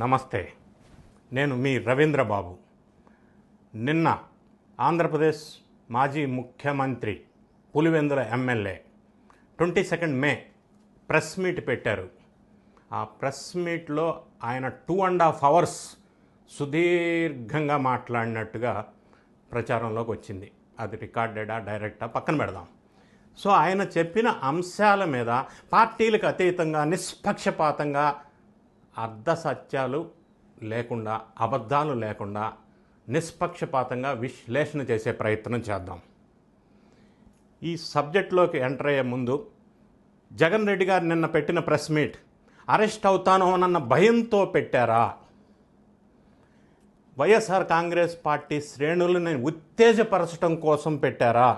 నమస్తే. నేను మీ రవీంద్ర బాబు నిన్న ఆంధ్రప్రదేశ్ మాజీ ముఖ్యమంత్రి Pulivendula MLA twenty second May press meet పెట్టారు. ఆ ప్రెస్ మీట్లో ఆయన టూ అండ్ హాఫ్ అవర్స్ సుదీర్ఘంగా మాట్లాడినట్టుగా ప్రచారంలోకి వచ్చింది. అది రికార్డెడా డైరెక్టా? పక్కన పెడదాం. సో ఆయన చెప్పిన అంశాల మీద పార్టీలకు అతీతంగా నిష్పక్షపాతంగా అర్ధ సత్యాలు లేకుండా అబద్ధాలు లేకుండా నిష్పక్షపాతంగా విశ్లేషణ చేసే ప్రయత్నం చేద్దాం. ఈ సబ్జెక్ట్లోకి ఎంటర్ అయ్యే ముందు జగన్ రెడ్డి గారు నిన్న పెట్టిన ప్రెస్ మీట్ అరెస్ట్ అవుతాను అన్న భయంతో పెట్టారా? వైఎస్ఆర్ కాంగ్రెస్ పార్టీ శ్రేణులను ఉత్తేజపరచడం కోసం పెట్టారా?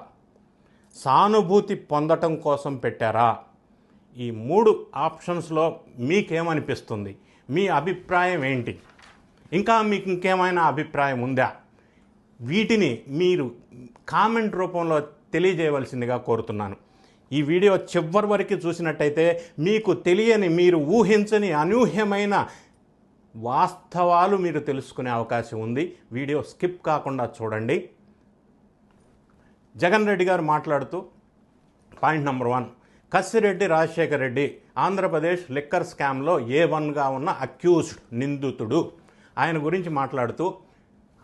సానుభూతి పొందటం కోసం పెట్టారా? ఈ మూడు ఆప్షన్స్లో మీకేమనిపిస్తుంది? మీ అభిప్రాయం ఏంటి? ఇంకా మీకు ఇంకేమైనా అభిప్రాయం ఉందా? వీటిని మీరు కామెంట్ రూపంలో తెలియజేయవలసిందిగా కోరుతున్నాను. ఈ వీడియో చివరి వరకు చూసినట్టయితే మీకు తెలియని మీరు ఊహించని అనూహ్యమైన వాస్తవాలు మీరు తెలుసుకునే అవకాశం ఉంది. వీడియో స్కిప్ కాకుండా చూడండి. జగన్ రెడ్డి గారు మాట్లాడుతూ point number one. Kasireddy Rajasekhara Reddy Andhra Pradesh liquor స్కామ్లో ఏ వన్గా ఉన్న అక్యూజ్డ్ నిందితుడు. ఆయన గురించి మాట్లాడుతూ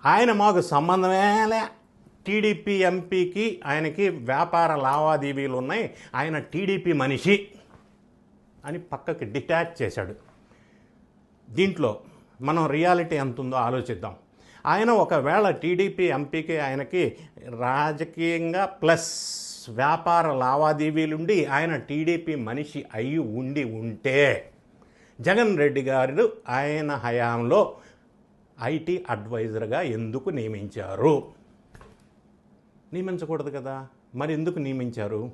ఆయన మాకు సంబంధమేలే టీడీపీ ఎంపీకి ఆయనకి వ్యాపార లావాదేవీలు ఉన్నాయి. ఆయన టీడీపీ మనిషి అని పక్కకి డిటాచ్ చేశాడు. దీంట్లో మనం రియాలిటీ ఎంత ఉందో ఆలోచిద్దాం. ఆయన ఒకవేళ టీడీపీ ఎంపీకి ఆయనకి రాజకీయంగా ప్లస్ వ్యాపార లావాదేవీలుండి ఆయన టీడీపీ మనిషి అయి ఉండి ఉంటే జగన్ రెడ్డి గారు ఆయన హయాంలో ఐటీ అడ్వైజర్గా ఎందుకు నియమించారు? నియమించకూడదు కదా. మరి ఎందుకు నియమించారు?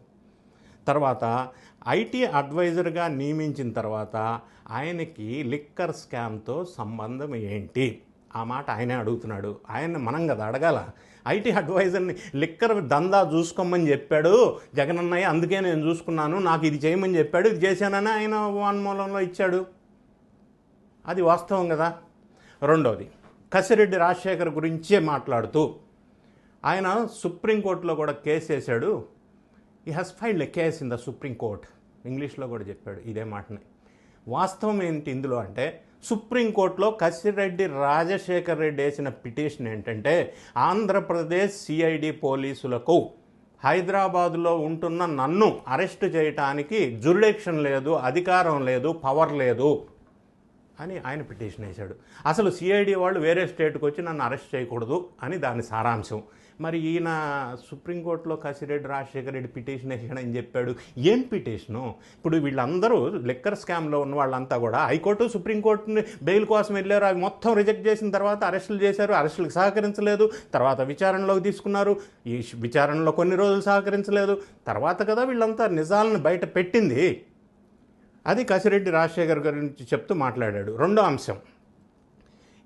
తర్వాత ఐటీ అడ్వైజర్గా నియమించిన తర్వాత ఆయనకి లిక్కర్ స్కామ్తో సంబంధం ఏంటి? ఆ మాట ఆయనే అడుగుతున్నాడు. ఆయన మనం కదా అడగాల. ఐటీ అడ్వైజర్ని లిక్కర్ దందా చూసుకోమని చెప్పాడు. జగనన్నయ్య అందుకే నేను చూసుకున్నాను నాకు ఇది చేయమని చెప్పాడు. ఇది చేశానని ఆయన వాన్మూలంలో ఇచ్చాడు. అది వాస్తవం కదా. రెండవది కసిరెడ్డి రాజశేఖర్ గురించే మాట్లాడుతూ ఆయన సుప్రీంకోర్టులో కూడా కేసు వేశాడు. ఈ he's filed a case in the Supreme Court ఇంగ్లీష్లో కూడా చెప్పాడు ఇదే మాటని. వాస్తవం ఏంటి ఇందులో అంటే సుప్రీంకోర్టులో కసిరెడ్డి రాజశేఖర్ రెడ్డి వేసిన పిటిషన్ ఏంటంటే ఆంధ్రప్రదేశ్ సిఐడి పోలీసులకు హైదరాబాదులో ఉంటున్న నన్ను అరెస్ట్ చేయటానికి జురిడెక్షన్ లేదు అధికారం లేదు పవర్ లేదు అని ఆయన పిటిషన్ వేశాడు. అసలు సిఐడి వాళ్ళు వేరే స్టేట్కి వచ్చి నన్ను అరెస్ట్ చేయకూడదు అని దాని సారాంశం. మరి ఈయన సుప్రీంకోర్టులో కసిరెడ్డి రాజశేఖర రెడ్డి పిటిషన్ వేసాడని చెప్పాడు. ఏం పిటిషను? ఇప్పుడు వీళ్ళందరూ లిక్కర్ స్కామ్లో ఉన్న వాళ్ళంతా కూడా హైకోర్టు సుప్రీంకోర్టుని బెయిల్ కోసం వెళ్ళారు. అవి మొత్తం రిజెక్ట్ చేసిన తర్వాత అరెస్టులు చేశారు. అరెస్టులకు సహకరించలేదు. తర్వాత విచారణలోకి తీసుకున్నారు. ఈ విచారణలో కొన్ని రోజులు సహకరించలేదు. తర్వాత కదా వీళ్ళంతా నిజాలను బయట పెట్టింది. అది కసిరెడ్డి రాజశేఖర్ గురించి చెప్తూ మాట్లాడాడు. రెండో అంశం.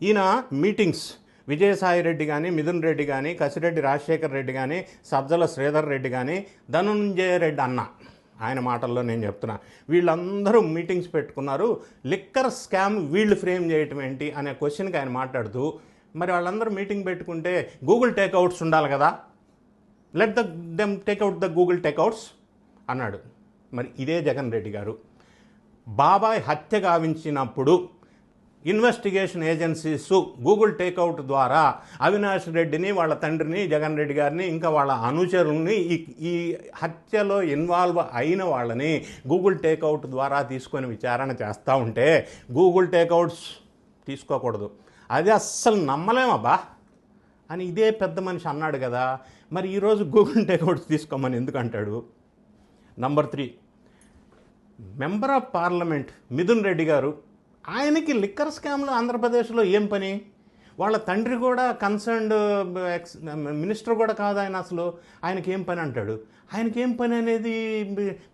ఈయన మీటింగ్స్ విజయసాయి రెడ్డి కానీ మిథున్ రెడ్డి కానీ కసిరెడ్డి రాజశేఖర్ రెడ్డి కానీ సబ్జల శ్రీధర్ రెడ్డి కానీ ధనుంజయ రెడ్డి అన్న. ఆయన మాటల్లో నేను చెప్తున్నా. వీళ్ళందరూ మీటింగ్స్ పెట్టుకున్నారు. లిక్కర్ స్కామ్ వీళ్ళు ఫ్రేమ్ చేయటం ఏంటి అనే క్వశ్చన్కి ఆయన మాట్లాడుతూ మరి వాళ్ళందరూ మీటింగ్ పెట్టుకుంటే గూగుల్ టేక్అవుట్స్ ఉండాలి కదా? Let the them takeout the Google takeouts అన్నాడు. మరి ఇదే జగన్ రెడ్డి గారు. బాబాయ్ హత్య గావించినప్పుడు ఇన్వెస్టిగేషన్ ఏజెన్సీస్ గూగుల్ టేక్అవుట్ ద్వారా అవినాష్ రెడ్డిని వాళ్ళ తండ్రిని జగన్ రెడ్డి గారిని ఇంకా వాళ్ళ అనుచరుల్ని ఈ ఈ హత్యలో ఇన్వాల్వ్ అయిన వాళ్ళని గూగుల్ టేక్అవుట్ ద్వారా తీసుకొని విచారణ చేస్తూ ఉంటే గూగుల్ టేక్అవుట్స్ తీసుకోకూడదు. అది అస్సలు నమ్మలేమబ్బా అని ఇదే పెద్ద మనిషి అన్నాడు కదా. మరి ఈరోజు గూగుల్ టేక్అవుట్స్ తీసుకోమని ఎందుకు అంటాడు? Number three. Member of parliament Mithun Reddy garu ఆయనకి లిక్కర్ స్కామ్లో ఆంధ్రప్రదేశ్లో ఏం పని? వాళ్ళ తండ్రి కూడా కన్సర్న్డ్ ఎక్స్ మినిస్టర్ కూడా కాదు ఆయన అసలు. ఆయనకి ఏం పని అంటాడు? ఆయనకి ఏం పని అనేది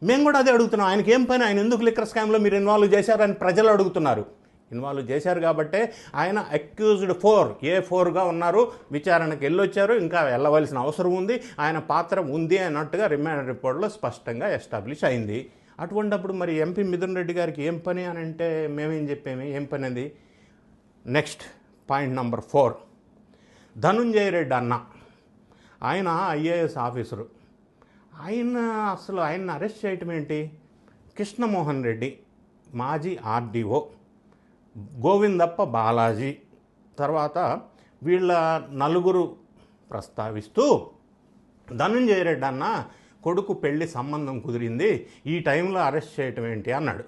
మేము కూడా అదే అడుగుతున్నాం. ఆయనకి ఏం పని? ఆయన ఎందుకు లిక్కర్ స్కామ్లో మీరు ఇన్వాల్వ్ చేశారని ప్రజలు అడుగుతున్నారు. ఇన్వాల్వ్ చేశారు కాబట్టే ఆయన అక్యూజ్డ్ ఫోర్ ఏ ఫోర్గా ఉన్నారు. విచారణకు వెళ్ళొచ్చారు. ఇంకా వెళ్ళవలసిన అవసరం ఉంది. ఆయన పాత్ర ఉంది అన్నట్టుగా రిమాండ్ రిపోర్ట్లో స్పష్టంగా ఎస్టాబ్లిష్ అయింది. అటువంటప్పుడు మరి ఎంపీ మిథున్ రెడ్డి గారికి ఏం పని అని అంటే మేమేం చెప్పేమి? ఏం పని అది? Next point number four Dhanunjaya Reddy అన్న. ఆయన ఐఏఎస్ ఆఫీసరు. ఆయన అసలు ఆయన్ని అరెస్ట్ చేయటం ఏంటి? కృష్ణమోహన్ రెడ్డి మాజీ ఆర్డీఓ గోవిందప్ప బాలాజీ తర్వాత వీళ్ళ నలుగురు ప్రస్తావిస్తూ ధనుంజయ రెడ్డి అన్న కొడుకు పెళ్ళి సంబంధం కుదిరింది ఈ టైంలో అరెస్ట్ చేయటం ఏంటి అన్నాడు.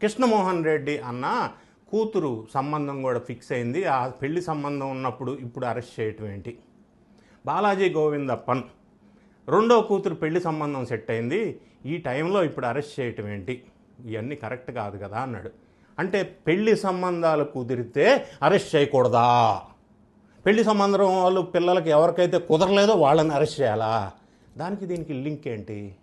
కృష్ణమోహన్ రెడ్డి అన్న కూతురు సంబంధం కూడా ఫిక్స్ అయింది ఆ పెళ్ళి సంబంధం ఉన్నప్పుడు ఇప్పుడు అరెస్ట్ చేయటం ఏంటి? బాలాజీ గోవిందప్పన్ రెండో కూతురు పెళ్ళి సంబంధం సెట్ అయింది ఈ టైంలో ఇప్పుడు అరెస్ట్ చేయటం ఏంటి? ఇవన్నీ కరెక్ట్ కాదు కదా అన్నాడు. అంటే పెళ్ళి సంబంధాలు కుదిరితే అరెస్ట్ చేయకూడదా? పెళ్ళి సంబంధం వాళ్ళు పిల్లలకి ఎవరికైతే కుదరలేదో వాళ్ళని అరెస్ట్ చేయాలా? దానికి దీనికి లింక్ ఏంటి?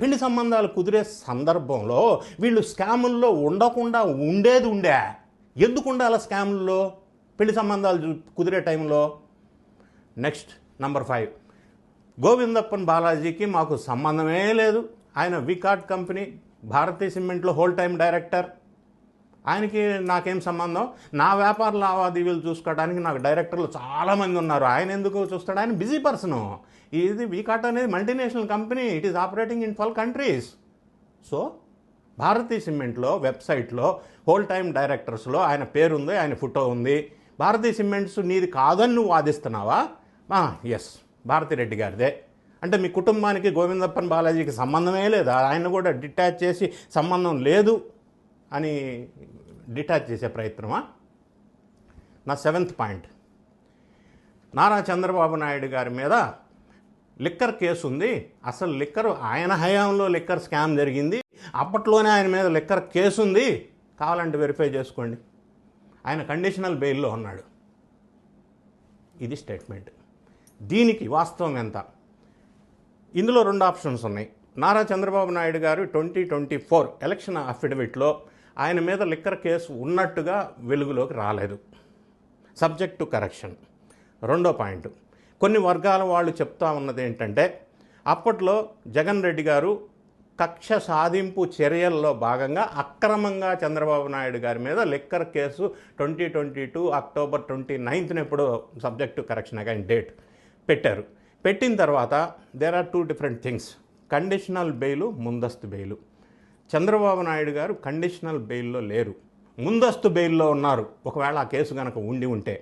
పెళ్ళి సంబంధాలు కుదిరే సందర్భంలో వీళ్ళు స్కాముల్లో ఉండకుండా ఉండేది ఉండే. ఎందుకు ఉండాలి స్కాముల్లో? పెళ్ళి సంబంధాలు కుదిరే టైంలో? Next number five. గోవిందప్పన్ బాలాజీకి మాకు సంబంధమే లేదు. ఆయన వికాట్ కంపెనీ భారతీయ సిమెంట్లో హోల్ టైం డైరెక్టర్. ఆయనకి నాకేం సంబంధం? నా వ్యాపార లావాదేవీలు చూసుకోవడానికి నాకు డైరెక్టర్లు చాలామంది ఉన్నారు. ఆయన ఎందుకు చూస్తాడు? ఆయన బిజీ పర్సను. ఇది వీకాట్ అనేది multinational company. It is operating in twelve countries so భారతీయ సిమెంట్లో వెబ్సైట్లో హోల్ టైం డైరెక్టర్స్లో ఆయన పేరు ఉంది ఆయన ఫోటో ఉంది. భారతీయ సిమెంట్స్ నీది కాదని నువ్వు వాదిస్తున్నావా? ఎస్ భారతి రెడ్డి గారిదే. అంటే మీ కుటుంబానికి గోవిందప్పన్ బాలాజీకి సంబంధమే లేదా? ఆయన కూడా డిటాచ్ చేసి సంబంధం లేదు. అని డిటాచ్ చేసే ప్రయత్నమా? నా సెవెంత్ పాయింట్. నారా చంద్రబాబు నాయుడు గారి మీద లిక్కర్ కేసు ఉంది. అసలు లిక్కర్ ఆయన హయాంలో లిక్కర్ స్కామ్ జరిగింది. అప్పట్లోనే ఆయన మీద లిక్కర్ కేసు ఉంది. కావాలంటే వెరిఫై చేసుకోండి. ఆయన కండిషనల్ బెయిల్లో ఉన్నాడు. ఇది స్టేట్మెంట్. దీనికి వాస్తవం ఎంత? ఇందులో రెండు ఆప్షన్స్ ఉన్నాయి. Nara Chandrababu Naidu garu twenty twenty four election అఫిడవిట్లో ఆయన మీద లిక్కర్ కేసు ఉన్నట్టుగా వెలుగులోకి రాలేదు. సబ్జెక్ట్ టు కరెక్షన్ రెండో పాయింట్. కొన్ని వర్గాల వాళ్ళు చెప్తా ఉన్నది ఏంటంటే అప్పట్లో జగన్ రెడ్డి గారు కక్ష సాధింపు చర్యల్లో భాగంగా అక్రమంగా చంద్రబాబు నాయుడు గారి మీద liquor case twenty twenty two October twenty నైన్త్న ఎప్పుడు సబ్జెక్టు కరెక్షన్ అగైన్ డేట్ పెట్టారు. పెట్టిన తర్వాత there are two different things conditional bail ముందస్తు బెయిలు చంద్రబాబు నాయుడు గారు కండిషనల్ బెయిల్లో లేరు. ముందస్తు బెయిల్లో ఉన్నారు. ఒకవేళ ఆ కేసు కనుక ఉండి ఉంటే.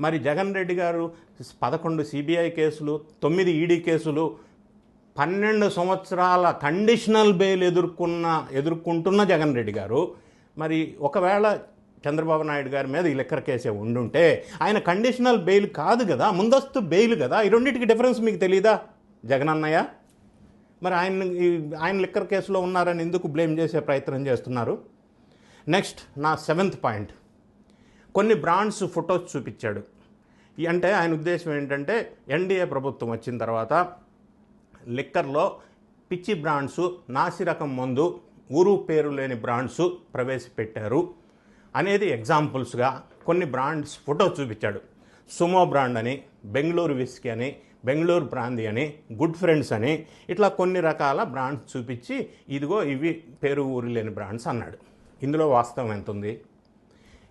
మరి జగన్ రెడ్డి గారు పదకొండు సిబిఐ కేసులు తొమ్మిది ఈడీ కేసులు పన్నెండు సంవత్సరాల కండిషనల్ బెయిల్ ఎదుర్కొన్న ఎదుర్కొంటున్న జగన్ రెడ్డి గారు మరి ఒకవేళ చంద్రబాబు నాయుడు గారి మీద ఈ లెక్కర కేసే ఉండుంటే ఆయన కండిషనల్ బెయిల్ కాదు కదా ముందస్తు బెయిల్ కదా ఈ రెండింటికి డిఫరెన్స్ మీకు తెలియదా జగన్ అన్నయ్య మరి ఆయన ఆయన లిక్కర్ కేసులో ఉన్నారని ఎందుకు బ్లేమ్ చేసే ప్రయత్నం చేస్తున్నారు? నెక్స్ట్ నా సెవెంత్ పాయింట్. కొన్ని బ్రాండ్స్ ఫొటోస్ చూపించాడు. ఈ అంటే ఆయన ఉద్దేశం ఏంటంటే ఎన్డీఏ ప్రభుత్వం వచ్చిన తర్వాత లిక్కర్లో పిచ్చి బ్రాండ్స్ నాసిరకం మందు ఊరు పేరు లేని బ్రాండ్స్ ప్రవేశపెట్టారు అనేది ఎగ్జాంపుల్స్గా కొన్ని బ్రాండ్స్ ఫోటో చూపించాడు. సుమో బ్రాండ్ అని బెంగళూరు విస్కీ అని బెంగళూరు బ్రాందీ అని గుడ్ ఫ్రెండ్స్ అని ఇట్లా కొన్ని రకాల బ్రాండ్స్ చూపించి ఇదిగో ఇవి పేరు ఊరు లేని బ్రాండ్స్ అన్నాడు. ఇందులో వాస్తవం ఎంత ఉంది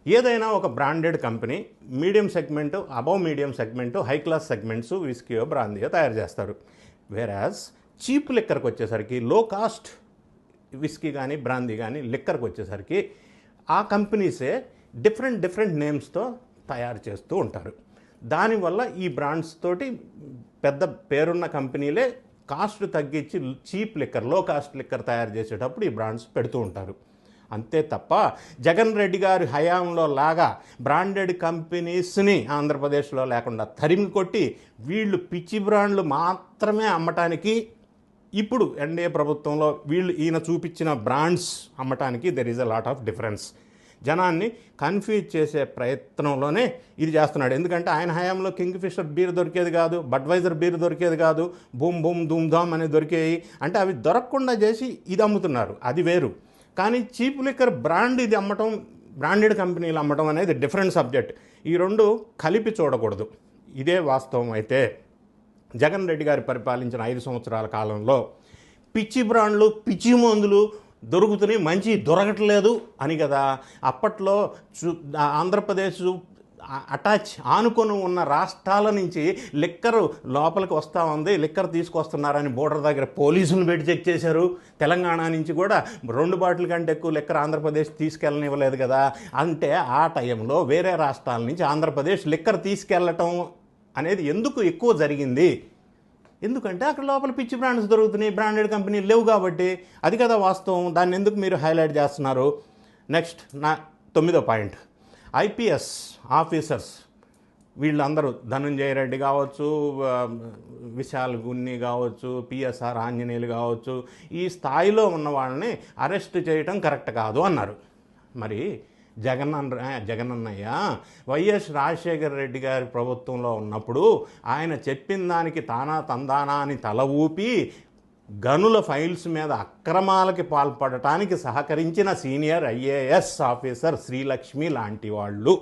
ఏదైనా ఒక branded company medium segment above medium segment high class segments విస్కీయో బ్రాందీయో తయారు చేస్తారు. వేరాజ్ చీప్ లిక్కర్కి వచ్చేసరికి లో కాస్ట్ విస్కీ కానీ బ్రాందీ కానీ లిక్కర్కి వచ్చేసరికి ఆ కంపెనీసే డిఫరెంట్ డిఫరెంట్ నేమ్స్తో తయారు చేస్తూ ఉంటారు. దానివల్ల ఈ బ్రాండ్స్ తోటి పెద్ద పేరున్న కంపెనీలే కాస్ట్ తగ్గించి చీప్ లిక్కర్లో కాస్ట్ లిక్కర్ తయారు చేసేటప్పుడు ఈ బ్రాండ్స్ పెడుతూ ఉంటారు. అంతే తప్ప జగన్ రెడ్డి గారి హయాంలో లాగా బ్రాండెడ్ కంపెనీస్ని ఆంధ్రప్రదేశ్లో లేకుండా తరిమి కొట్టి వీళ్ళు పిచ్చి బ్రాండ్లు మాత్రమే అమ్మటానికి ఇప్పుడు ఎన్డీఏ ప్రభుత్వంలో వీళ్ళు ఈయన చూపించిన brands అమ్మటానికి there is a lot of difference జనాన్ని కన్ఫ్యూజ్ చేసే ప్రయత్నంలోనే ఇది చేస్తున్నాడు. ఎందుకంటే ఆయన హయాంలో కింగ్ ఫిషర్ బీర్ దొరికేది కాదు బడ్వైజర్ బీర్ దొరికేది కాదు బూమ్ బూమ్ ధూమ్ ధామ్ అనేది దొరికేవి అంటే అవి దొరకకుండా చేసి ఇది అమ్ముతున్నారు. అది వేరు. కానీ చీప్ లిక్కర్ బ్రాండ్ ఇది అమ్మటం బ్రాండెడ్ కంపెనీలు అమ్మటం అనేది డిఫరెంట్ సబ్జెక్ట్. ఈ రెండు కలిపి చూడకూడదు. ఇదే వాస్తవం అయితే. జగన్ రెడ్డి గారు పరిపాలించిన ఐదు సంవత్సరాల కాలంలో పిచ్చి బ్రాండ్లు పిచ్చి మందులు దొరుకుతున్నాయి మంచి దొరకట్లేదు అని కదా. అప్పట్లో చూ ఆంధ్రప్రదేశ్ అటాచ్ ఆనుకొని ఉన్న రాష్ట్రాల నుంచి లిక్కర్ లోపలికి వస్తూ ఉంది లిక్కర్ తీసుకొస్తున్నారని బోర్డర్ దగ్గర పోలీసులు పెట్టి చెక్ చేశారు. తెలంగాణ నుంచి కూడా రెండు బాటిల్ కంటే ఎక్కువ లిక్కర్ ఆంధ్రప్రదేశ్ తీసుకెళ్ళనివ్వలేదు కదా. అంటే ఆ టైంలో వేరే రాష్ట్రాల నుంచి ఆంధ్రప్రదేశ్ లిక్కర్ తీసుకెళ్ళటం అనేది ఎందుకు ఎక్కువ జరిగింది? ఎందుకంటే అక్కడ లోపల పిచ్చి బ్రాండ్స్ దొరుకుతున్నాయి బ్రాండెడ్ కంపెనీలు లేవు కాబట్టి. అది కదా వాస్తవం. దాన్ని ఎందుకు మీరు హైలైట్ చేస్తున్నారు? నెక్స్ట్ నా తొమ్మిదో పాయింట్. ఐపీఎస్ ఆఫీసర్స్ వీళ్ళందరూ ధనంజయ రెడ్డి కావచ్చు విశాల్ గున్ని కావచ్చు పిఎస్ఆర్ ఆంజనేయులు కావచ్చు ఈ స్థాయిలో ఉన్న వాళ్ళని అరెస్ట్ చేయటం కరెక్ట్ కాదు అన్నారు. మరి జగనన్న జగనన్నయ్య వైఎస్ రాజశేఖర రెడ్డి గారి ప్రభుత్వంలో ఉన్నప్పుడు ఆయన చెప్పిన దానికి తానా తందానా అని తల ఊపి గనుల ఫైల్స్ మీద అక్రమాలకి పాల్పడటానికి సహకరించిన సీనియర్ ఐఏఎస్ ఆఫీసర్ శ్రీలక్ష్మి లాంటి వాళ్ళు.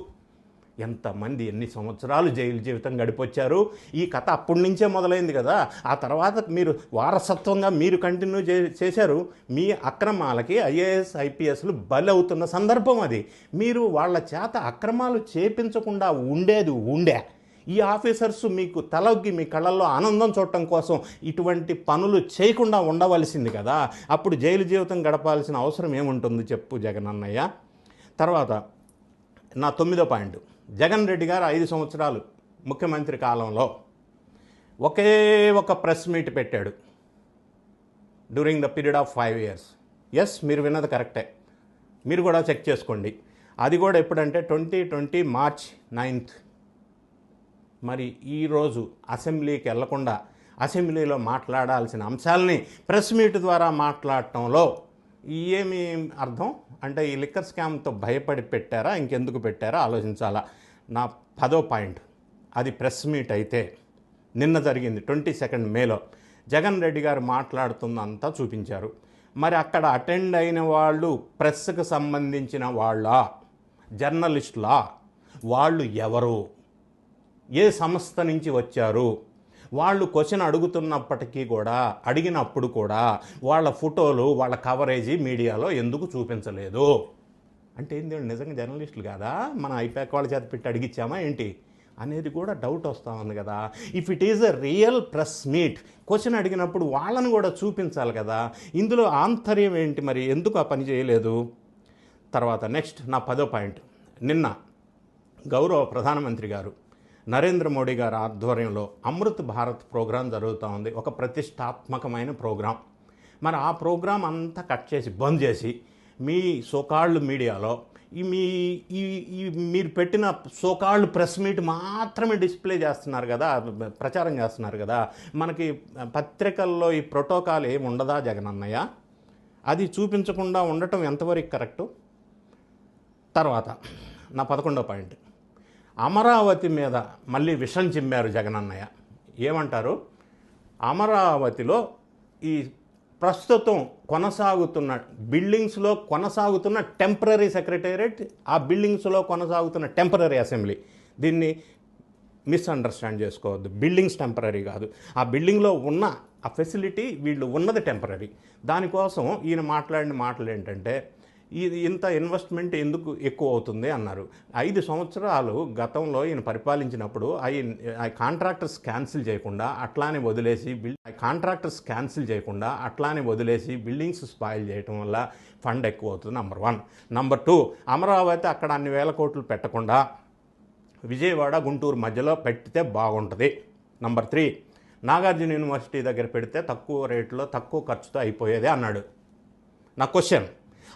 ఎంతమంది ఎన్ని సంవత్సరాలు జైలు జీవితం గడిపొచ్చారు? ఈ కథ అప్పటి నుంచే మొదలైంది కదా. ఆ తర్వాత మీరు వారసత్వంగా మీరు కంటిన్యూ చే చేశారు. మీ అక్రమాలకి ఐఏఎస్ ఐపీఎస్లు బలి అవుతున్న సందర్భం అది. మీరు వాళ్ళ చేత అక్రమాలు చేపించకుండా ఉండేది ఉండే. ఈ ఆఫీసర్స్ మీకు తలొగ్గి మీ కళ్ళల్లో ఆనందం చూడటం కోసం ఇటువంటి పనులు చేయకుండా ఉండవలసింది కదా. అప్పుడు జైలు జీవితం గడపాల్సిన అవసరం ఏముంటుంది చెప్పు జగనన్నయ్య? తర్వాత నా తొమ్మిదో పాయింట్. జగన్ రెడ్డి గారు ఐదు సంవత్సరాలు ముఖ్యమంత్రి కాలంలో ఒకే ఒక ప్రెస్ మీట్ పెట్టాడు. During the period of five years yes మీరు విన్నది కరెక్టే. మీరు కూడా చెక్ చేసుకోండి. అది కూడా ఎప్పుడంటే ట్వంటీ ట్వంటీ మార్చ్ నైన్త్ మరి ఈరోజు అసెంబ్లీకి వెళ్ళకుండా అసెంబ్లీలో మాట్లాడాల్సిన అంశాలని ప్రెస్ మీట్ ద్వారా మాట్లాడటంలో ఏమి అర్థం? అంటే ఈ లిక్కర్ స్కామ్తో భయపడి పెట్టారా? ఇంకెందుకు పెట్టారా? ఆలోచించాలా. నా పదో పాయింట్. అది ప్రెస్ మీట్ అయితే నిన్న జరిగింది ట్వంటీ సెకండ్ మేలో. జగన్ రెడ్డి గారు మాట్లాడుతుందంతా చూపించారు. మరి అక్కడ అటెండ్ అయిన వాళ్ళు ప్రెస్కి సంబంధించిన వాళ్ళ? జర్నలిస్టులా? వాళ్ళు ఎవరు? ఏ సంస్థ నుంచి వచ్చారు? వాళ్ళు క్వశ్చన్ అడుగుతున్నప్పటికీ కూడా అడిగినప్పుడు కూడా వాళ్ళ ఫోటోలు వాళ్ళ కవరేజీ మీడియాలో ఎందుకు చూపించలేదు? అంటే ఏంది నిజంగా జర్నలిస్టులు కాదా? మన ఐపాక్ వాళ్ళ చేత పెట్టి అడిగిచ్చామా ఏంటి? అనేది కూడా డౌట్ వస్తూ ఉంది కదా. If it is a real press meet question అడిగినప్పుడు వాళ్ళని కూడా చూపించాలి కదా. ఇందులో ఆంతర్యం ఏంటి మరి? ఎందుకు ఆ పని చేయలేదు? తర్వాత నెక్స్ట్ నా పదో పాయింట్ నిన్న గౌరవ ప్రధానమంత్రి గారు నరేంద్ర మోడీ గారి ఆధ్వర్యంలో అమృత్ భారత్ ప్రోగ్రాం జరుగుతూ ఉంది. ఒక ప్రతిష్టాత్మకమైన ప్రోగ్రాం. మరి ఆ ప్రోగ్రాం అంతా కట్ చేసి బంద్ చేసి మీ సోకాళ్ళు మీడియాలో ఈ మీ ఈ ఈ మీరు పెట్టిన సోకాళ్ళు ప్రెస్ మీట్ మాత్రమే డిస్ప్లే చేస్తున్నారు కదా ప్రచారం చేస్తున్నారు కదా. మనకి పత్రికల్లో ఈ ప్రోటోకాల్ ఏమి ఉండదా జగనన్నయ్య అది చూపించకుండా ఉండటం ఎంతవరకు కరెక్టు? తర్వాత నా పదకొండో పాయింట్. అమరావతి మీద మళ్ళీ విషం చిమ్మారు జగనన్నయ్య. ఏమంటారు? అమరావతిలో ఈ ప్రస్తుతం కొనసాగుతున్న బిల్డింగ్స్లో కొనసాగుతున్న టెంపరీ సెక్రటేరియట్ ఆ బిల్డింగ్స్లో కొనసాగుతున్న టెంపరీ అసెంబ్లీ. దీన్ని మిస్అండర్స్టాండ్ చేసుకోవద్దు. బిల్డింగ్స్ టెంపరీ కాదు. ఆ బిల్డింగ్లో ఉన్న ఆ ఫెసిలిటీ వీళ్ళు ఉన్నది టెంపరీ. దానికోసం ఈయన మాట్లాడిన మాటలు ఏంటంటే ఇది ఇంత ఇన్వెస్ట్మెంట్ ఎందుకు ఎక్కువ అవుతుంది అన్నారు. ఐదు సంవత్సరాలు గతంలో ఈయన పరిపాలించినప్పుడు ఆ కాంట్రాక్టర్స్ క్యాన్సిల్ చేయకుండా అట్లానే వదిలేసి బిల్ కాంట్రాక్టర్స్ క్యాన్సిల్ చేయకుండా అట్లానే వదిలేసి బిల్డింగ్స్ స్పాయిల్ చేయటం వల్ల ఫండ్ ఎక్కువ అవుతుంది number one number two Amaravati అక్కడ అన్ని వేల కోట్లు పెట్టకుండా విజయవాడ గుంటూరు మధ్యలో పెడితే బాగుంటుంది. నంబర్ త్రీ నాగార్జున యూనివర్సిటీ దగ్గర పెడితే తక్కువ రేట్లో తక్కువ ఖర్చుతో అయిపోయేది అన్నాడు. నా క్వశ్చన్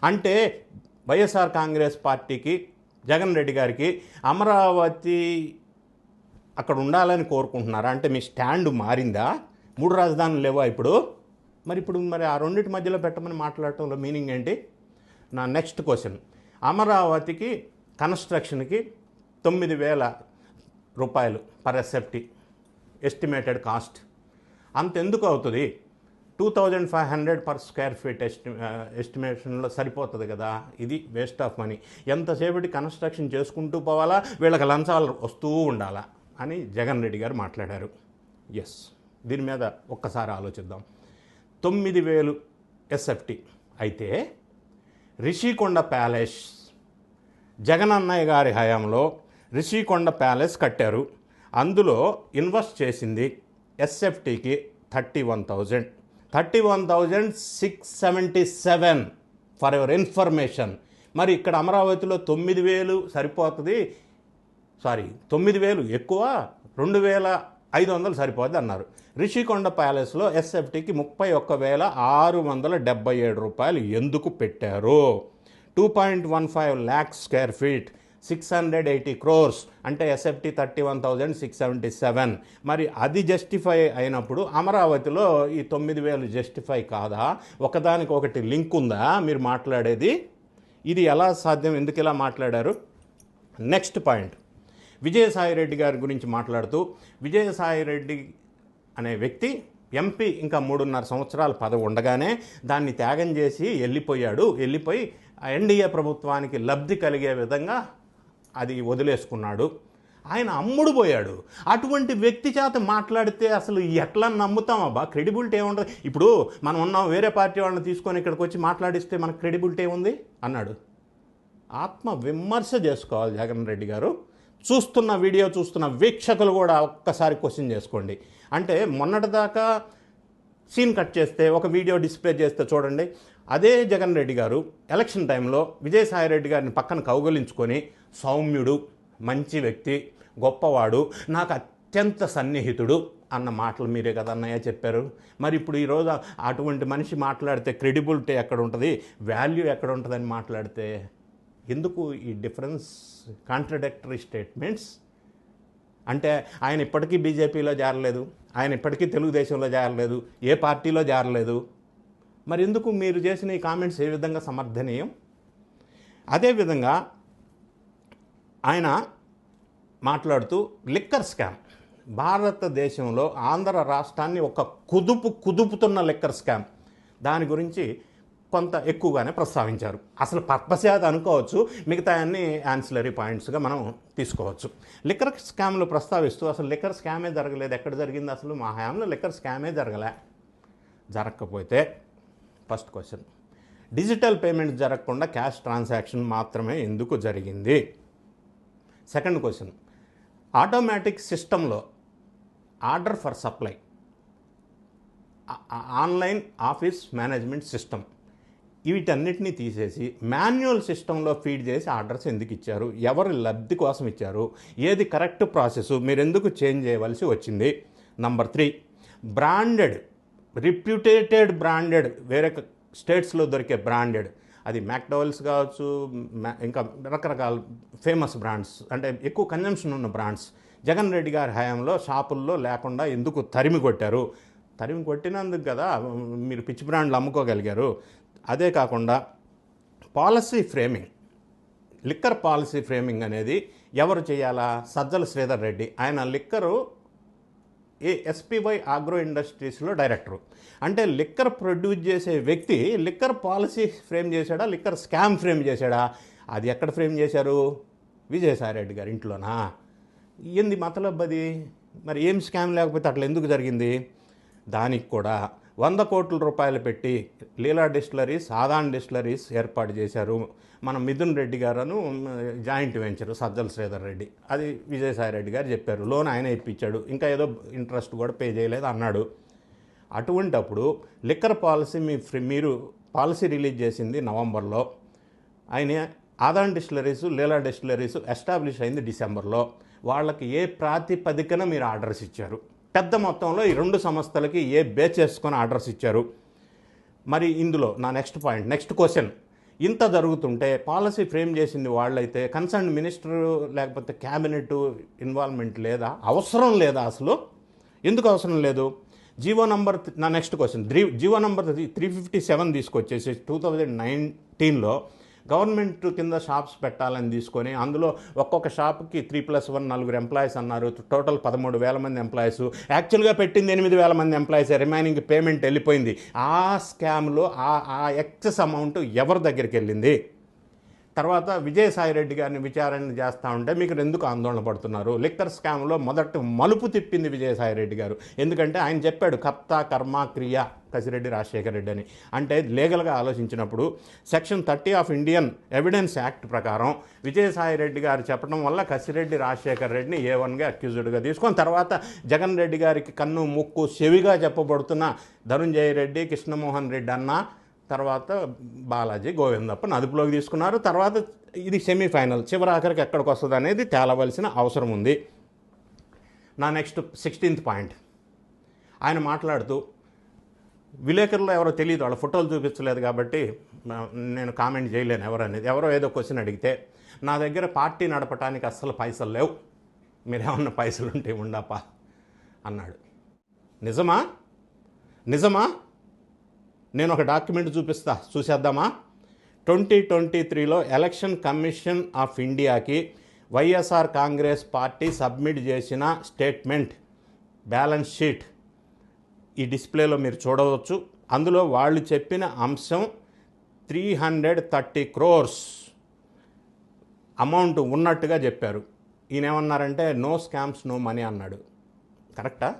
అంటే వైఎస్ఆర్ కాంగ్రెస్ పార్టీకి జగన్ రెడ్డి గారికి అమరావతి అక్కడ ఉండాలని కోరుకుంటున్నారా? అంటే మీ స్టాండ్ మారిందా? మూడు రాజధానులు లేవా ఇప్పుడు? మరి ఇప్పుడు మరి ఆ రెండింటి మధ్యలో పెట్టమని మాట్లాడటంలో మీనింగ్ ఏంటి? నా నెక్స్ట్ క్వశ్చన్. అమరావతికి కన్స్ట్రక్షన్కి తొమ్మిది వేల రూపాయలు పర్ ఎస్ఎఫ్టీ ఎస్టిమేటెడ్ కాస్ట్ అంత ఎందుకు అవుతుంది? Two thousand five hundred per square feet ST ఎస్టిమేషన్లో సరిపోతుంది కదా. ఇది వేస్ట్ ఆఫ్ మనీ. ఎంతసేపటి కన్స్ట్రక్షన్ చేసుకుంటూ పోవాలా? వీళ్ళకి లంచాలు వస్తూ ఉండాలా? అని జగన్ రెడ్డి గారు మాట్లాడారు. ఎస్ దీని మీద ఒక్కసారి ఆలోచిద్దాం. తొమ్మిది వేలు ఎస్ఎఫ్టీ. అయితే రిషికొండ ప్యాలెస్ జగనన్నయ్య గారి హయాంలో రిషికొండ ప్యాలెస్ కట్టారు. అందులో ఇన్వెస్ట్ చేసింది ఎస్ఎఫ్టీకి thirty one thousand. Thirty one thousand six seventy seven for your information. మరి ఇక్కడ అమరావతిలో తొమ్మిది వేలు సరిపోతుంది. సారీ తొమ్మిది వేలు ఎక్కువ రెండు వేల ఐదు వందలు సరిపోద్ది అన్నారు. రిషికొండ ప్యాలెస్లో ఎస్ఎఫ్టీకి ముప్పై ఒక్క వేల ఆరు వందల డెబ్బై ఏడు రూపాయలు ఎందుకు పెట్టారు? Two point one five lakhs square feet six hundred eighty crores అంటే SFT thirty one thousand six seventy seven. మరి అది జస్టిఫై అయినప్పుడు అమరావతిలో ఈ తొమ్మిది వేలు జస్టిఫై కాదా? ఒకదానికి ఒకటి లింక్ ఉందా? మీరు మాట్లాడేది. ఇది ఎలా సాధ్యం? ఎందుకు ఇలా మాట్లాడారు? Next point. విజయసాయి రెడ్డి గారి గురించి మాట్లాడుతూ విజయసాయి రెడ్డి అనే వ్యక్తి ఎంపీ ఇంకా మూడున్నర సంవత్సరాల పదవి ఉండగానే దాన్ని త్యాగం చేసి వెళ్ళిపోయాడు. వెళ్ళిపోయి ఎన్డీఏ ప్రభుత్వానికి లబ్ధి కలిగే విధంగా అది వదిలేసుకున్నాడు. ఆయన అమ్ముడు పోయాడు. అటువంటి వ్యక్తి చేత మాట్లాడితే అసలు ఎట్లా నమ్ముతాం అబ్బా? క్రెడిబిలిటీ ఏముంటుంది? ఇప్పుడు మనం ఉన్నాం వేరే పార్టీ వాళ్ళని తీసుకొని ఇక్కడికి వచ్చి మాట్లాడిస్తే మనకు క్రెడిబిలిటీ ఏముంది? అన్నాడు. ఆత్మ విమర్శ చేసుకోవాలి జగన్ రెడ్డి గారు. చూస్తున్న వీడియో చూస్తున్న వీక్షకులు కూడా ఒక్కసారి క్వశ్చన్ చేసుకోండి. అంటే మొన్నటిదాకా సీన్ కట్ చేస్తే ఒక వీడియో డిస్ప్లే చేస్తే చూడండి. అదే జగన్ రెడ్డి గారు ఎలక్షన్ టైంలో విజయసాయిరెడ్డి గారిని పక్కన కౌగలించుకొని సౌమ్యుడు మంచి వ్యక్తి గొప్పవాడు నాకు అత్యంత సన్నిహితుడు అన్న మాటలు మీరే కదా అన్నయ్య చెప్పారు. మరి ఇప్పుడు ఈరోజు అటువంటి మనిషి మాట్లాడితే క్రెడిబిలిటీ ఎక్కడ ఉంటుంది? వాల్యూ ఎక్కడ ఉంటుందని మాట్లాడితే ఎందుకు ఈ డిఫరెన్స్? Contradictory statements? అంటే ఆయన ఇప్పటికీ బీజేపీలో చేరలేదు ఆయన ఇప్పటికీ తెలుగుదేశంలో చేరలేదు ఏ పార్టీలో చేరలేదు మరి ఎందుకు మీరు చేసిన ఈ కామెంట్స్ ఏ విధంగా సమర్థనీయం? అదేవిధంగా ఆయన మాట్లాడుతూ లిక్కర్ స్కామ్. భారతదేశంలో ఆంధ్ర రాష్ట్రాన్ని ఒక కుదుపు కుదుపుతున్న లిక్కర్ స్కామ్. దాని గురించి కొంత ఎక్కువగానే ప్రస్తావించారు. అసలు పర్పస్ అది అనుకోవచ్చు. మిగతా అన్ని యాన్సిలరీ పాయింట్స్గా మనం తీసుకోవచ్చు. లిక్కర్ స్కామ్లు ప్రస్తావిస్తూ అసలు లిక్కర్ స్కామే జరగలేదు. ఎక్కడ జరిగింది అసలు? మా హయాంలో లిక్కర్ స్కామే జరగలే. జరగకపోతే ఫస్ట్ క్వశ్చన్. డిజిటల్ పేమెంట్ జరగకుండా క్యాష్ ట్రాన్సాక్షన్ మాత్రమే ఎందుకు జరిగింది? Second question. ఆటోమేటిక్ సిస్టంలో order for supply. Online office management system వీటన్నిటిని తీసేసి మాన్యువల్ సిస్టంలో ఫీడ్ చేసి ఆర్డర్స్ ఎందుకు ఇచ్చారు? ఎవరు లబ్ధి కోసం ఇచ్చారు? ఏది కరెక్ట్ ప్రాసెస్? మీరు ఎందుకు చేంజ్ చేయవలసి వచ్చింది? Number three. Branded reputed branded వేరే స్టేట్స్లో దొరికే బ్రాండెడ్. అది మ్యాక్డవల్స్ కావచ్చు ఇంకా రకరకాల ఫేమస్ బ్రాండ్స్ అంటే ఎక్కువ కన్జంప్షన్ ఉన్న బ్రాండ్స్. జగన్ రెడ్డి గారి హయాంలో షాపుల్లో లేకుండా ఎందుకు తరిమి కొట్టారు? తరిమి కొట్టినందుకు కదా మీరు పిచ్చి బ్రాండ్లు అమ్ముకోగలిగారు. అదే కాకుండా policy framing liquor policy framing అనేది ఎవరు చేయాలా? సజ్జల శ్రీధర్ రెడ్డి. ఆయన లిక్కరు ఏ ఎస్పీవై ఆగ్రో ఇండస్ట్రీస్లో డైరెక్టరు అంటే లిక్కర్ ప్రొడ్యూస్ చేసే వ్యక్తి లిక్కర్ పాలసీ ఫ్రేమ్ చేశాడా లిక్కర్ స్కామ్ ఫ్రేమ్ చేశాడా? అది ఎక్కడ ఫ్రేమ్ చేశారు? విజయసాయిరెడ్డి గారి ఇంట్లోనా? ఏంది మతలబ్బది? మరి ఏం స్కామ్ లేకపోతే అట్లా ఎందుకు జరిగింది? దానికి కూడా వంద కోట్ల రూపాయలు పెట్టి లీలా డిస్టిలరీస్ ఆదాన్ డిస్టిలరీస్ ఏర్పాటు చేశారు. మన మిథున్ రెడ్డి గారును జాయింట్ వెంచర్ సజ్జల శ్రీధర్ రెడ్డి. అది విజయసాయి రెడ్డి గారు చెప్పారు. లోన్ ఆయన ఇప్పించాడు. ఇంకా ఏదో ఇంట్రెస్ట్ కూడా పే చేయలేదు అన్నాడు. అటువంటప్పుడు లిక్కర్ పాలసీ మీ ఫ్రీ- మీరు పాలసీ రిలీజ్ చేసింది నవంబర్లో. ఆయన Adan distilleries Leela distilleries establish అయింది డిసెంబర్లో. వాళ్ళకి ఏ ప్రాతిపదికన మీరు ఆర్డర్స్ ఇచ్చారు? పెద్ద మొత్తంలో ఈ రెండు సంస్థలకి ఏ బేస్ చేసుకొని ఆర్డర్స్ ఇచ్చారు? మరి ఇందులో నా నెక్స్ట్ పాయింట్ నెక్స్ట్ క్వశ్చన్ ఇంత జరుగుతుంటే పాలసీ ఫ్రేమ్ చేసింది వాళ్ళైతే కన్సర్న్ మినిస్టర్ లేకపోతే క్యాబినెట్ ఇన్వాల్వ్మెంట్ లేదా? అవసరం లేదా అసలు? ఎందుకు అవసరం లేదు? జీవో నంబర్ నా next question three GO number three fifty seven తీసుకొచ్చేసి టూ థౌజండ్ నైన్టీన్లో గవర్నమెంట్ కింద షాప్స్ పెట్టాలని తీసుకొని అందులో ఒక్కొక్క షాప్కి త్రీ ప్లస్ వన్ నలుగురు ఎంప్లాయీస్ అన్నారు. టోటల్ పదమూడు వేల మంది ఎంప్లాయీస్. యాక్చువల్గా పెట్టింది ఎనిమిది వేల మంది ఎంప్లాయీస్. రిమైనింగ్ పేమెంట్ వెళ్ళిపోయింది. ఆ స్కామ్లో ఆ ఆ ఎక్సెస్ అమౌంట్ ఎవరి దగ్గరికి వెళ్ళింది? తర్వాత విజయసాయిరెడ్డి గారిని విచారణ చేస్తూ ఉంటే మీకు ఎందుకు ఆందోళన పడుతున్నారు? లిక్కర్ స్కామ్లో మొదట మలుపు తిప్పింది విజయసాయి రెడ్డి గారు. ఎందుకంటే ఆయన చెప్పాడు కర్త కర్మ క్రియ కసిరెడ్డి రాజశేఖర రెడ్డి అని. అంటే లీగల్గా ఆలోచించినప్పుడు section thirty of Indian evidence act ప్రకారం విజయసాయి రెడ్డి గారు చెప్పడం వల్ల కసిరెడ్డి రాజశేఖర రెడ్డిని ఏ వన్గా అక్యూజ్డ్గా తీసుకొని తర్వాత జగన్ రెడ్డి గారికి కన్ను ముక్కు చెవిగా చెప్పబడుతున్న ధనుంజయ రెడ్డి కృష్ణమోహన్ రెడ్డి అన్న తర్వాత బాలాజీ గోవిందప్పని అదుపులోకి తీసుకున్నారు. తర్వాత ఇది సెమీఫైనల్. చివరి ఆఖరికి ఎక్కడికి వస్తుంది అనేది తేలవలసిన అవసరం ఉంది. నా నెక్స్ట్ సిక్స్టీన్త్ పాయింట్. ఆయన మాట్లాడుతూ విలేకరులు ఎవరో తెలియదు వాళ్ళ ఫోటోలు చూపించలేదు కాబట్టి నేను కామెంట్ చేయలేను ఎవరనేది ఎవరో ఏదో క్వశ్చన్ అడిగితే నా దగ్గర పార్టీ నడపడానికి అస్సలు పైసలు లేవు. మీరేమన్నా పైసలు ఉంటే ఉండపా అన్నాడు. నిజమా? నిజమా? నేను ఒక డాక్యుమెంట్ చూపిస్తా. చూసేద్దామా? ట్వంటీ ట్వంటీ త్రీలో ఎలక్షన్ కమిషన్ ఆఫ్ ఇండియాకి వైఎస్ఆర్ కాంగ్రెస్ పార్టీ సబ్మిట్ చేసిన స్టేట్మెంట్ బ్యాలెన్స్ షీట్ ఈ డిస్ప్లేలో మీరు చూడవచ్చు. అందులో వాళ్ళు చెప్పిన అంశం three hundred thirty crores amount ఉన్నట్టుగా చెప్పారు. ఈయన ఏమన్నారంటే నో స్కామ్స్ నో మనీ అన్నాడు. కరెక్టా?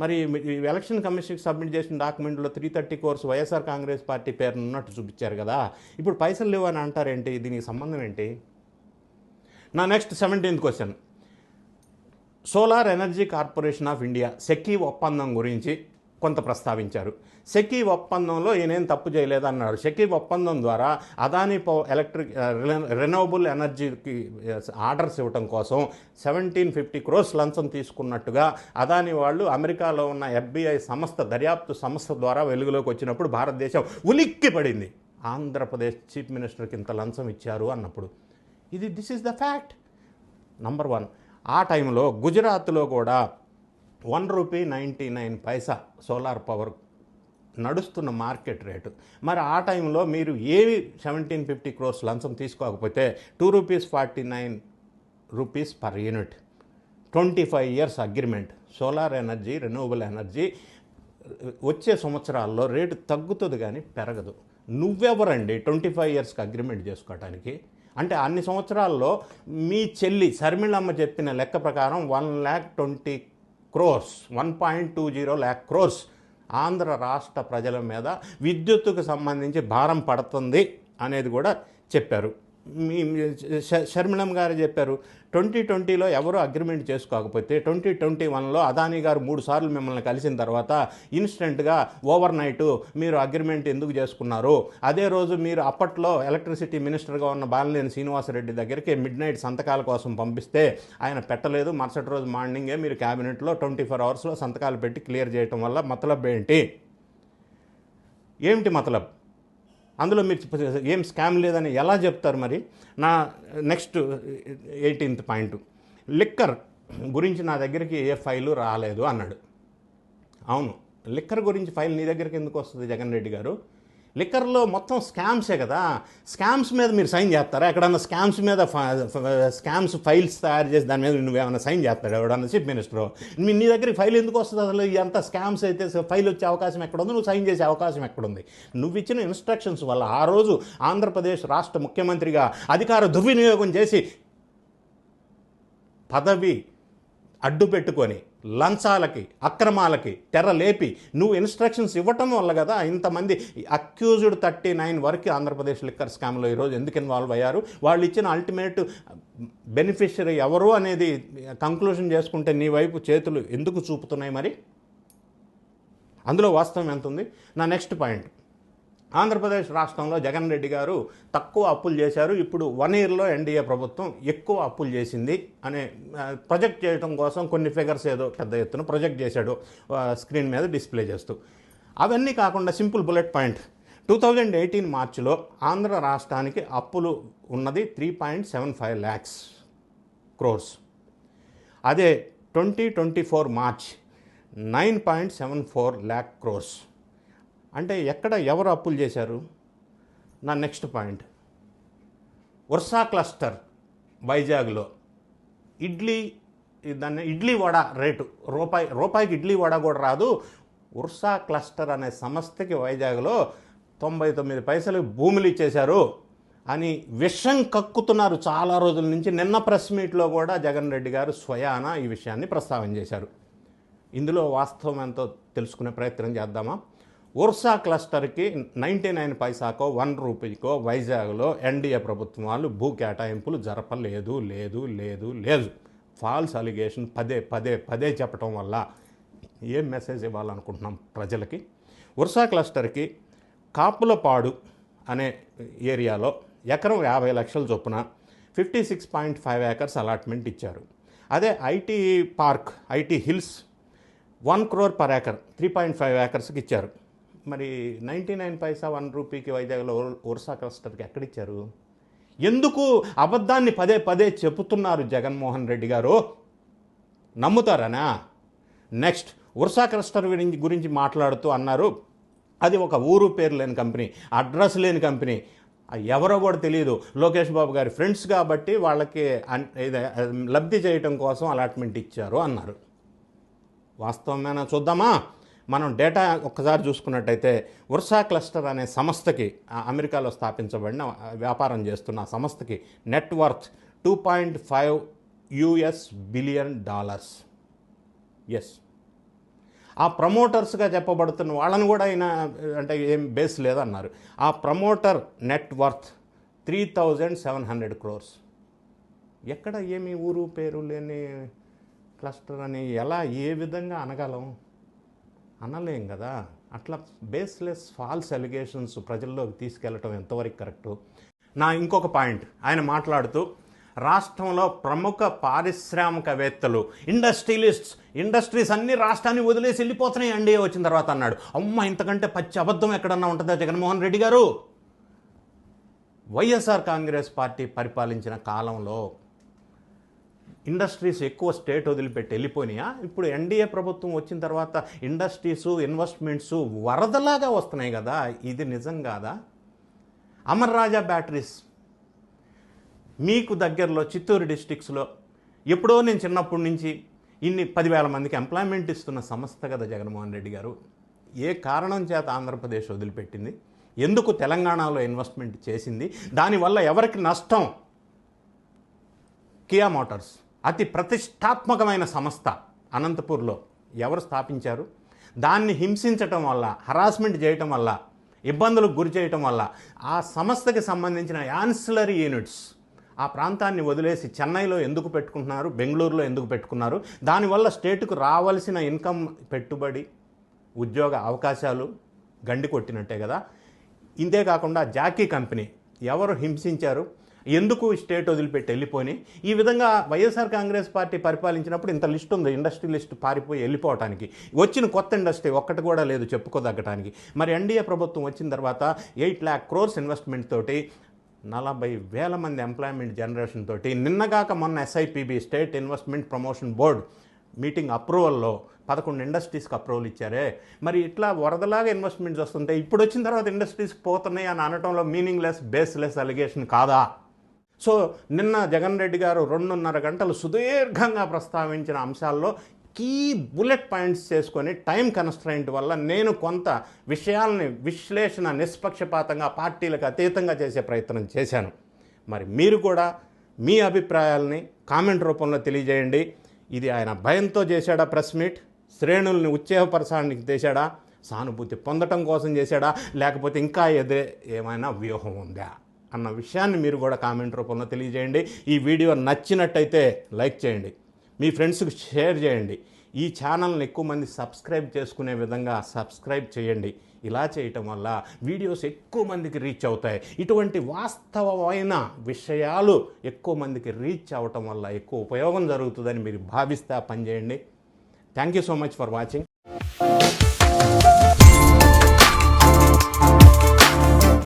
మరి ఈ ఎలక్షన్ కమిషన్కి సబ్మిట్ చేసిన డాక్యుమెంట్లో three thirty crores YSR Congress party పేరు ఉన్నట్టు చూపించారు కదా. ఇప్పుడు పైసలు లేవు అని అంటారేంటి? దీనికి సంబంధం ఏంటి? నా next seventeenth question solar energy corporation of India SECI ఒప్పందం గురించి కొంత ప్రస్తావించారు. సెకీ ఒప్పందంలో ఈయనేం తప్పు చేయలేదన్నారు సెకీ ఒప్పందం ద్వారా అదానీ పవర్ ఎలక్ట్రిక్ రినోబుల్ ఎనర్జీకి ఆర్డర్స్ ఇవ్వటం కోసం సెవెంటీన్ ఫిఫ్టీ క్రోస్ లంచం తీసుకున్నట్టుగా అదాని వాళ్ళు అమెరికాలో ఉన్న ఎఫ్బిఐ సంస్థ దర్యాప్తు సంస్థ ద్వారా వెలుగులోకి వచ్చినప్పుడు భారతదేశం ఉలిక్కి పడింది ఆంధ్రప్రదేశ్ చీఫ్ మినిస్టర్కి ఇంత లంచం ఇచ్చారు అన్నప్పుడు. ఇది this is the fact. Number one. ఆ టైంలో గుజరాత్లో కూడా one rupee ninety nine paisa solar power నడుస్తున్న మార్కెట్ రేటు. మరి ఆ టైంలో మీరు ఏవి సెవెంటీన్ ఫిఫ్టీ క్రోర్స్ లంచం తీసుకోకపోతే two rupees forty nine rupees per unit. Twenty five years agreement. Solar energy renewable energy వచ్చే సంవత్సరాల్లో రేటు తగ్గుతుంది కానీ పెరగదు. నువ్వెవరండి ట్వంటీ ఫైవ్ ఇయర్స్కి అగ్రిమెంట్ చేసుకోవడానికి అంటే అన్ని సంవత్సరాల్లో మీ చెల్లి శర్మిళమ్మ చెప్పిన లెక్క ప్రకారం one lakh twenty crores one point two zero lakh crores Andhra రాష్ట్ర ప్రజల మీద విద్యుత్తుకు సంబంధించి భారం పడుతుంది అనేది కూడా చెప్పారు. మీ షర్మిళం గారు చెప్పారు ట్వంటీ ట్వంటీలో ఎవరు అగ్రిమెంట్ చేసుకోకపోతే ట్వంటీ ట్వంటీ వన్లో అదానీ గారు మూడు సార్లు మిమ్మల్ని కలిసిన తర్వాత ఇన్స్టెంట్గా ఓవర్ నైట్ మీరు అగ్రిమెంట్ ఎందుకు చేసుకున్నారు? అదే రోజు మీరు అప్పట్లో ఎలక్ట్రిసిటీ మినిస్టర్గా ఉన్న బాలినేని శ్రీనివాసరెడ్డి దగ్గరికి మిడ్ నైట్ సంతకాల కోసం పంపిస్తే ఆయన పెట్టలేదు. మరుసటి రోజు మార్నింగే మీరు క్యాబినెట్లో ట్వంటీ ఫోర్ అవర్స్లో సంతకాలు పెట్టి క్లియర్ చేయటం వల్ల మతలబ్ ఏంటి? ఏమిటి మతలబ్? అందులో మీరు ఏం స్కామ్ లేదని ఎలా చెప్తారు మరి? నా నెక్స్ట్ ఎయిటీన్త్ పాయింట్ లిక్కర్ గురించి నా దగ్గరికి ఏ ఫైలు రాలేదు అన్నాడు. అవును లిక్కర్ గురించి ఫైల్ నీ దగ్గరికి ఎందుకు వస్తుంది జగన్ రెడ్డి గారు? లిక్కర్లో మొత్తం స్కామ్సే కదా. స్కామ్స్ మీద మీరు సైన్ చేస్తారా? ఎక్కడన్నా స్కామ్స్ మీద స్కామ్స్ ఫైల్స్ తయారు చేసి దాని మీద నువ్వు ఏమైనా సైన్ చేస్తాడు ఎవడన్నా చీఫ్ మినిస్టర్. నీ దగ్గరికి ఫైల్ ఎందుకు వస్తుంది అసలు? ఎంత స్కామ్స్ అయితే ఫైల్ వచ్చే అవకాశం ఎక్కడుంది? నువ్వు సైన్ చేసే అవకాశం ఎక్కడుంది? నువ్వు ఇచ్చిన ఇన్స్ట్రక్షన్స్ వల్ల ఆ రోజు ఆంధ్రప్రదేశ్ రాష్ట్ర ముఖ్యమంత్రిగా అధికార దుర్వినియోగం చేసి పదవి అడ్డు పెట్టుకొని లంచాలకి అక్రమాలకి తెర లేపి నువ్వు ఇన్స్ట్రక్షన్స్ ఇవ్వటం వల్ల కదా ఇంతమంది అక్యూజ్డ్ థర్టీ నైన్ వరకు ఆంధ్రప్రదేశ్ లిక్కర్ స్కామ్లో ఈరోజు ఎందుకు ఇన్వాల్వ్ అయ్యారు? వాళ్ళు ఇచ్చిన అల్టిమేట్ బెనిఫిషరీ ఎవరు అనేది కంక్లూషన్ చేసుకుంటే నీ వైపు చేతులు ఎందుకు చూపుతున్నాయి మరి? అందులో వాస్తవం ఎంత ఉంది? నా నెక్స్ట్ పాయింట్ ఆంధ్రప్రదేశ్ రాష్ట్రంలో జగన్ రెడ్డి గారు తక్కువ అప్పులు చేశారు. ఇప్పుడు వన్ ఇయర్లో ఎన్డీఏ ప్రభుత్వం ఎక్కువ అప్పులు చేసింది అనే ప్రొజెక్ట్ చేయడం కోసం కొన్ని ఫిగర్స్ ఏదో పెద్ద ఎత్తున ప్రొజెక్ట్ చేశాడు స్క్రీన్ మీద డిస్ప్లే చేస్తూ. అవన్నీ కాకుండా simple bullet point. Two thousand eighteen మార్చిలో ఆంధ్ర రాష్ట్రానికి అప్పులు ఉన్నది three point seven five lakhs crores. అదే twenty twenty four March nine point seven four lakh crores. అంటే ఎక్కడ ఎవరు అప్పులు చేశారు? నా నెక్స్ట్ పాయింట్. వర్సా క్లస్టర్ వైజాగ్లో ఇడ్లీ దాన్ని ఇడ్లీ వడ రేటు రూపాయి రూపాయికి ఇడ్లీ వడ కూడా రాదు. ఉర్సా క్లస్టర్ అనే సంస్థకి వైజాగ్లో తొంభై తొమ్మిది పైసలు భూములు ఇచ్చేశారు అని విషం కక్కుతున్నారు చాలా రోజుల నుంచి. నిన్న ప్రెస్ మీట్లో కూడా జగన్ రెడ్డి గారు స్వయాన ఈ విషయాన్ని ప్రస్తావన చేశారు. ఇందులో వాస్తవం ఎంతో తెలుసుకునే ప్రయత్నం చేద్దామా? ఉర్సా క్లస్టర్కి నైంటీ నైన్ పైసాకో వన్ రూపీకో వైజాగ్లో ఎన్డీఏ ప్రభుత్వం వాళ్ళు భూ కేటాయింపులు జరపలేదు లేదు లేదు లేదు. ఫాల్స్ అలిగేషన్ పదే పదే పదే చెప్పటం వల్ల ఏం మెసేజ్ ఇవ్వాలనుకుంటున్నాం ప్రజలకి? ఉర్సా క్లస్టర్కి కాపులపాడు అనే ఏరియాలో ఎకరం యాభై లక్షల చొప్పున fifty six point five acres allotment ఇచ్చారు. అదే IT park IT hills one crore per acre three point five ఏకర్స్కి ఇచ్చారు. మరి నైంటీ నైన్ పైసా వన్ రూపీకి వైజాగ్లో ఒరిసా క్లస్టర్కి ఎక్కడిచ్చారు? ఎందుకు అబద్ధాన్ని పదే పదే చెబుతున్నారు జగన్మోహన్ రెడ్డి గారు? నమ్ముతారనా? నెక్స్ట్ ఉర్సా క్లస్టర్ గురించి గురించి మాట్లాడుతూ అన్నారు. అది ఒక ఊరు పేరు లేని కంపెనీ అడ్రస్ లేని కంపెనీ. ఎవరో కూడా తెలియదు లోకేష్ బాబు గారి ఫ్రెండ్స్ కాబట్టి వాళ్ళకి లబ్ధి చేయటం కోసం అలాట్మెంట్ ఇచ్చారు అన్నారు. వాస్తవమేనా? చూద్దామా? మనం డేటా ఒక్కసారి చూసుకున్నట్టయితే ఉర్సా క్లస్టర్ అనే సంస్థకి ఆ అమెరికాలో స్థాపించబడిన వ్యాపారం చేస్తున్న సంస్థకి net worth two point five US billion dollars. Yes. ఆ ప్రమోటర్స్గా చెప్పబడుతున్న వాళ్ళని కూడా ఆయన అంటే ఏం బేస్ లేదన్నారు. ఆ promoter net worth three thousand seven hundred crores. ఎక్కడ ఏమి ఊరు పేరు లేని క్లస్టర్ అని ఎలా ఏ విధంగా అనగలం? అనలేం కదా. అట్లా బేస్లెస్ ఫాల్స్ ఎలిగేషన్స్ ప్రజల్లోకి తీసుకెళ్ళటం ఎంతవరకు కరెక్టు? నా ఇంకొక పాయింట్. ఆయన మాట్లాడుతూ రాష్ట్రంలో ప్రముఖ పారిశ్రామికవేత్తలు ఇండస్ట్రియలిస్ట్స్ ఇండస్ట్రీస్ అన్ని రాష్ట్రాన్ని వదిలేసి వెళ్ళిపోతున్నాయి అండి వచ్చిన తర్వాత అన్నాడు. అమ్మ ఇంతకంటే పచ్చి అబద్ధం ఎక్కడన్నా ఉంటుందా జగన్మోహన్ రెడ్డి గారు? వైఎస్ఆర్ కాంగ్రెస్ పార్టీ పరిపాలించిన కాలంలో ఇండస్ట్రీస్ ఎక్కువ స్టేట్ వదిలిపెట్టి వెళ్ళిపోయినాయా? ఇప్పుడు ఎన్డీఏ ప్రభుత్వం వచ్చిన తర్వాత ఇండస్ట్రీస్ ఇన్వెస్ట్మెంట్స్ వరదలాగా వస్తున్నాయి కదా. ఇది నిజం కాదా? అమర్ రాజా బ్యాటరీస్ మీకు దగ్గరలో చిత్తూరు డిస్టిక్స్లో ఎప్పుడో నేను చిన్నప్పటి నుంచి ఇన్ని పదివేల మందికి ఎంప్లాయ్మెంట్ ఇస్తున్న సంస్థ కదా జగన్మోహన్ రెడ్డి గారు. ఏ కారణం చేత ఆంధ్రప్రదేశ్ వదిలిపెట్టింది? ఎందుకు తెలంగాణలో ఇన్వెస్ట్మెంట్ చేసింది? దానివల్ల ఎవరికి నష్టం? Kia Motors. అతి ప్రతిష్టాత్మకమైన సంస్థ అనంతపూర్లో ఎవరు స్థాపించారు? దాన్ని హింసించటం వల్ల హరాస్మెంట్ చేయటం వల్ల ఇబ్బందులకు గురి చేయటం వల్ల ఆ సంస్థకి సంబంధించిన యాన్సిలరీ యూనిట్స్ ఆ ప్రాంతాన్ని వదిలేసి చెన్నైలో ఎందుకు పెట్టుకుంటున్నారు? బెంగళూరులో ఎందుకు పెట్టుకున్నారు? దానివల్ల స్టేటుకు రావాల్సిన ఇన్కమ్ పెట్టుబడి ఉద్యోగ అవకాశాలు గండి కొట్టినట్టే కదా? ఇంతే కాకుండా జాకీ కంపెనీ ఎవరు హింసించారు? ఎందుకు స్టేట్ వదిలిపెట్టి వెళ్ళిపోయి ఈ విధంగా వైఎస్ఆర్ కాంగ్రెస్ పార్టీ పరిపాలించినప్పుడు ఇంత లిస్ట్ ఉంది ఇండస్ట్రీ లిస్ట్ పారిపోయి వెళ్ళిపోవటానికి. వచ్చిన కొత్త ఇండస్ట్రీ ఒక్కటి కూడా లేదు చెప్పుకోదగ్గటానికి. మరి ఎన్డీఏ ప్రభుత్వం వచ్చిన తర్వాత ఎయిట్ ల్యాక్ క్రోర్స్ ఇన్వెస్ట్మెంట్ తోటి నలభై వేల మంది ఎంప్లాయ్మెంట్ జనరేషన్ తోటి నిన్నగాక మొన్న SIPB state investment promotion board meeting అప్రూవల్లో పదకొండు ఇండస్ట్రీస్కి అప్రూవల్ ఇచ్చారే. మరి ఇట్లా వరదలాగా ఇన్వెస్ట్మెంట్స్ వస్తుంటాయి ఇప్పుడు వచ్చిన తర్వాత ఇండస్ట్రీస్కి పోతున్నాయి అని అనటంలో మీనింగ్లెస్ బేస్లెస్ అలిగేషన్ కాదా? సో నిన్న జగన్ రెడ్డి గారు రెండున్నర గంటలు సుదీర్ఘంగా ప్రస్తావించిన అంశాల్లో కీ బుల్లెట్ పాయింట్స్ చేసుకొని టైం కన్స్ట్రైంట్ వల్ల నేను కొంత విషయాల్ని విశ్లేషణ నిష్పక్షపాతంగా పార్టీలకు అతీతంగా చేసే ప్రయత్నం చేశాను. మరి మీరు కూడా మీ అభిప్రాయాల్ని కామెంట్ రూపంలో తెలియజేయండి. ఇది ఆయన భయంతో చేశాడా ప్రెస్ మీట్? శ్రేణుల్ని ఉత్సాహపరచడానికి చేశాడా? సానుభూతి పొందటం కోసం చేశాడా? లేకపోతే ఇంకా ఎదే ఏమైనా వ్యూహం ఉందా? అన్న విషయాన్ని మీరు కూడా కామెంట్ రూపంలో తెలియజేయండి. ఈ వీడియో నచ్చినట్టయితే లైక్ చేయండి. మీ ఫ్రెండ్స్కి షేర్ చేయండి. ఈ ఛానల్ని ఎక్కువ మంది సబ్స్క్రైబ్ చేసుకునే విధంగా సబ్స్క్రైబ్ చేయండి. ఇలా చేయటం వల్ల వీడియోస్ ఎక్కువ మందికి రీచ్ అవుతాయి. ఇటువంటి వాస్తవమైన విషయాలు ఎక్కువ మందికి రీచ్ అవ్వటం వల్ల ఎక్కువ ఉపయోగం జరుగుతుందని మీరు భావిస్తే పనిచేయండి thank you so much for watching.